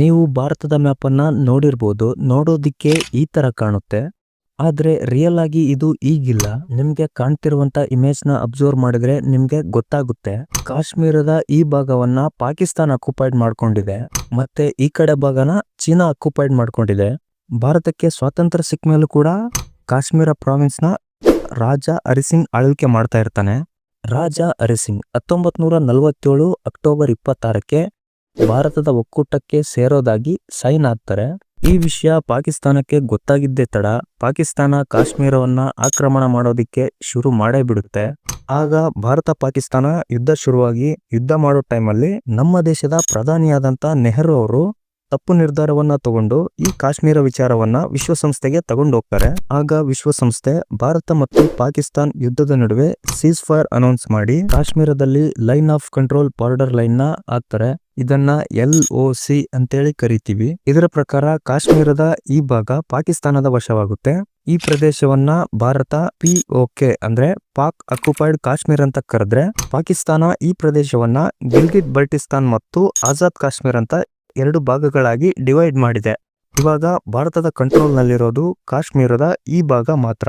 ನೀವು ಭಾರತದ ಮ್ಯಾಪನ್ನು ನೋಡಿರ್ಬೋದು, ನೋಡೋದಿಕ್ಕೆ ಈ ತರ ಕಾಣುತ್ತೆ. ಆದರೆ ರಿಯಲ್ ಆಗಿ ಇದು ಈಗಿಲ್ಲ. ನಿಮಗೆ ಕಾಣ್ತಿರುವಂತ ಇಮೇಜ್ನ ಅಬ್ಸರ್ವ್ ಮಾಡಿದ್ರೆ ನಿಮಗೆ ಗೊತ್ತಾಗುತ್ತೆ. ಕಾಶ್ಮೀರದ ಈ ಭಾಗವನ್ನ ಪಾಕಿಸ್ತಾನ ಅಕ್ಯುಪೈಡ್ ಮಾಡ್ಕೊಂಡಿದೆ. ಮತ್ತೆ ಈ ಕಡೆ ಭಾಗನ ಚೀನಾ ಅಕ್ಯುಪೈಡ್ ಮಾಡ್ಕೊಂಡಿದೆ. ಭಾರತಕ್ಕೆ ಸ್ವಾತಂತ್ರ್ಯ ಸಿಕ್ಕ ಮೇಲೂ ಕೂಡ ಕಾಶ್ಮೀರ ಪ್ರಾವಿನ್ಸ್ನ ರಾಜ ಹರಿಸಿಂಗ್ ಆಳ್ವಿಕೆ ಮಾಡ್ತಾ ಇರ್ತಾನೆ. ರಾಜ ಹರಿಸಿಂಗ್ ಹತ್ತೊಂಬತ್ ನೂರ ನಲವತ್ತೇಳು ಅಕ್ಟೋಬರ್ ಇಪ್ಪತ್ತಾರಕ್ಕೆ ಭಾರತದ ಒಕ್ಕೂಟಕ್ಕೆ ಸೇರೋದಾಗಿ ಸೈನ್ ಆಗ್ತಾರೆ. ಈ ವಿಷಯ ಪಾಕಿಸ್ತಾನಕ್ಕೆ ಗೊತ್ತಾಗಿದ್ದೇ ತಡ. ಪಾಕಿಸ್ತಾನ ಕಾಶ್ಮೀರವನ್ನ ಆಕ್ರಮಣ ಮಾಡೋದಿಕ್ಕೆ ಶುರು ಮಾಡೇ ಬಿಡುತ್ತೆ. ಆಗ ಭಾರತ ಪಾಕಿಸ್ತಾನ ಯುದ್ಧ ಶುರುವಾಗಿ ಯುದ್ಧ ಮಾಡೋ ಟೈಮಲ್ಲಿ ನಮ್ಮ ದೇಶದ ಪ್ರಧಾನಿಯಾದಂಥ ನೆಹರು ಅವರು ತಪ್ಪು ನಿರ್ಧಾರವನ್ನ ತಗೊಂಡು ಈ ಕಾಶ್ಮೀರ ವಿಚಾರವನ್ನ ವಿಶ್ವಸಂಸ್ಥೆಗೆ ತಗೊಂಡು ಹೋಗ್ತಾರೆ. ಆಗ ವಿಶ್ವಸಂಸ್ಥೆ ಭಾರತ ಮತ್ತು ಪಾಕಿಸ್ತಾನ್ ಯುದ್ಧದ ನಡುವೆ ಸೀಸ್ ಫೈರ್ ಅನೌನ್ಸ್ ಮಾಡಿ ಕಾಶ್ಮೀರದಲ್ಲಿ ಲೈನ್ ಆಫ್ ಕಂಟ್ರೋಲ್ ಬಾರ್ಡರ್ ಲೈನ್ನ ಹಾಕ್ತಾರೆ. ಇದನ್ನ ಎಲ್ ಒ ಸಿ ಅಂತೇಳಿ ಕರಿತೀವಿ. ಇದರ ಪ್ರಕಾರ ಕಾಶ್ಮೀರದ ಈ ಭಾಗ ಪಾಕಿಸ್ತಾನದ ವಶವಾಗುತ್ತೆ. ಈ ಪ್ರದೇಶವನ್ನ ಭಾರತ ಪಿ ಓಕೆ ಅಂದ್ರೆ ಪಾಕ್ ಅಕ್ಯುಪೈಡ್ ಕಾಶ್ಮೀರ್ ಅಂತ ಕರೆದ್ರೆ ಪಾಕಿಸ್ತಾನ ಈ ಪ್ರದೇಶವನ್ನ ಗಿಲ್ಗಿಟ್ ಬಲ್ಟಿಸ್ತಾನ್ ಮತ್ತು ಆಜಾದ್ ಕಾಶ್ಮೀರ್ ಅಂತ ಎರಡು ಭಾಗಗಳಾಗಿ ಡಿವೈಡ್ ಮಾಡಿದೆ. ಇವಾಗ ಭಾರತದ ಕಂಟ್ರೋಲ್ ನಲ್ಲಿರೋದು ಕಾಶ್ಮೀರದ ಈ ಭಾಗ ಮಾತ್ರ.